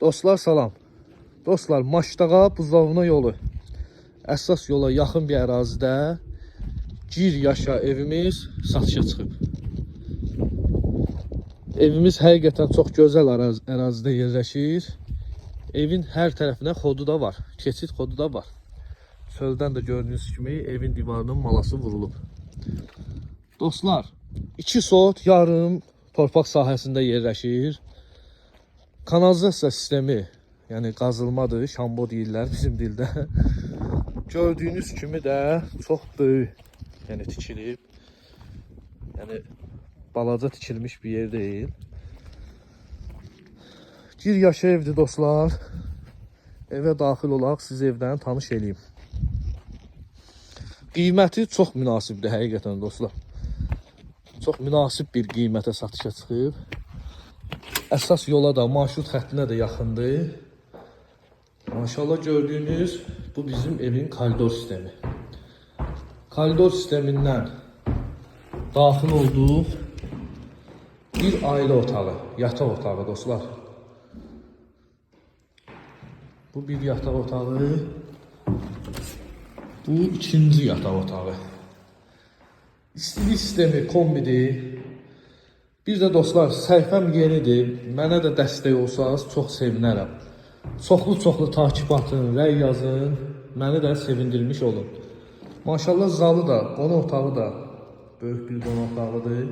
Dostlar salam. Dostlar Maştağa buzdolabına yolu. Əsas yola yaxın bir ərazidə gir yaşa evimiz satışa çıxıb. Evimiz həqiqətən çox gözəl əraz ərazidə yerləşir. Evin hər tərəfinə xodu da var. Keçid xodu da var. Çöldən də gördüyünüz kimi evin divarının malası vurulub. Dostlar, 2 sot yarım torpaq sahəsində yerləşir. Kanalizasiya sistemi, yəni qazılmadır, şambo deyirlər bizim dildə. Gördüyünüz kimi də çox böyük, yəni tikilib. Yəni balaca tikilmiş bir yer deyil. Gir yaşa evdir dostlar. Evə daxil olaq, siz evdən tanış eləyim. Qiyməti çox münasibdir həqiqətən dostlar. Çox münasib bir qiymətə satışa çıxıb. Əsas yola da, marşrut xəttinə də yaxındır. Maşallah gördüyünüz bu bizim evin koridor sistemi. Koridor sistemindən daxil olduq. Bir ailə otağı, yataq otağı dostlar. Bu bir yataq otağı. Bu ikinci yataq otağı. İstilik sistemi kombidir. Bir də dostlar, səhifəm yenidir. Mənə də dəstək olsanız çox sevinərəm. Çoxlu-çoxlu takip atın, rəy yazın. Məni də sevindirmiş olun. Maşallah zalı da, qonaq otağı da böyük bir qonaq otağıdır.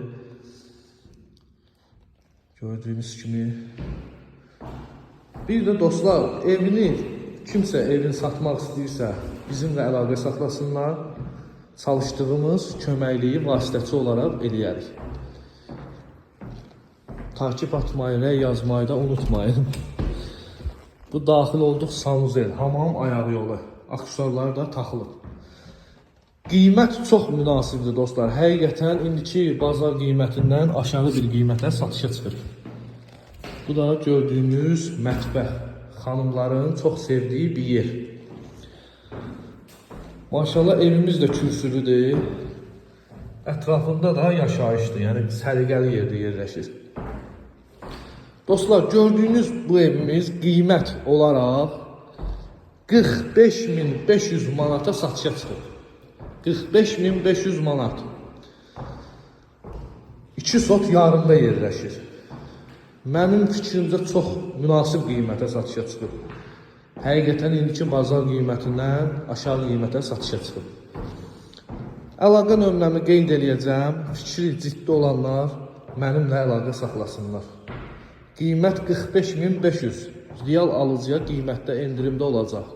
Gördüyünüz kimi. Bir də dostlar, evini kimsə evini satmaq istəyirsə, bizimlə əlaqə saxlasınlar. Çalışdığımız köməkliyi vasitəçi olaraq eləyərik. Takip atmayı, rəy yazmayı da unutmayın. Bu daxil olduq sanuzel, hamam ayağı yolu. Aksesuarlar da taxılıb. Qiymət çox münasibdir dostlar. Həqiqətən indiki bazar qiymətindən aşağı bir qiymətə satışa çıxır. Bu da gördüyünüz mətbəx. Xanımların çox sevdiyi bir yer. Maşallah evimiz də kürsülüdür. Ətrafında da yaşayışdır, yəni səliqəli yerdə yerləşir. Dostlar gördüyünüz bu evimiz qiymət olaraq 45500 manata satışa çıxıb. 45500 manat. 2 sot yarımda yerləşir. Mənim fikrimcə çox münasib qiymətə satışa çıxıb. Həqiqətən indiki bazar qiymətindən aşağı qiymətə satışa çıxıb. Əlaqə nömrəmi qeyd eləyəcəm. Fikri ciddi olanlar mənimlə əlaqə saxlasınlar. Qiymət 45500. Real alıcıya qiymətdə endirimdə olacaq.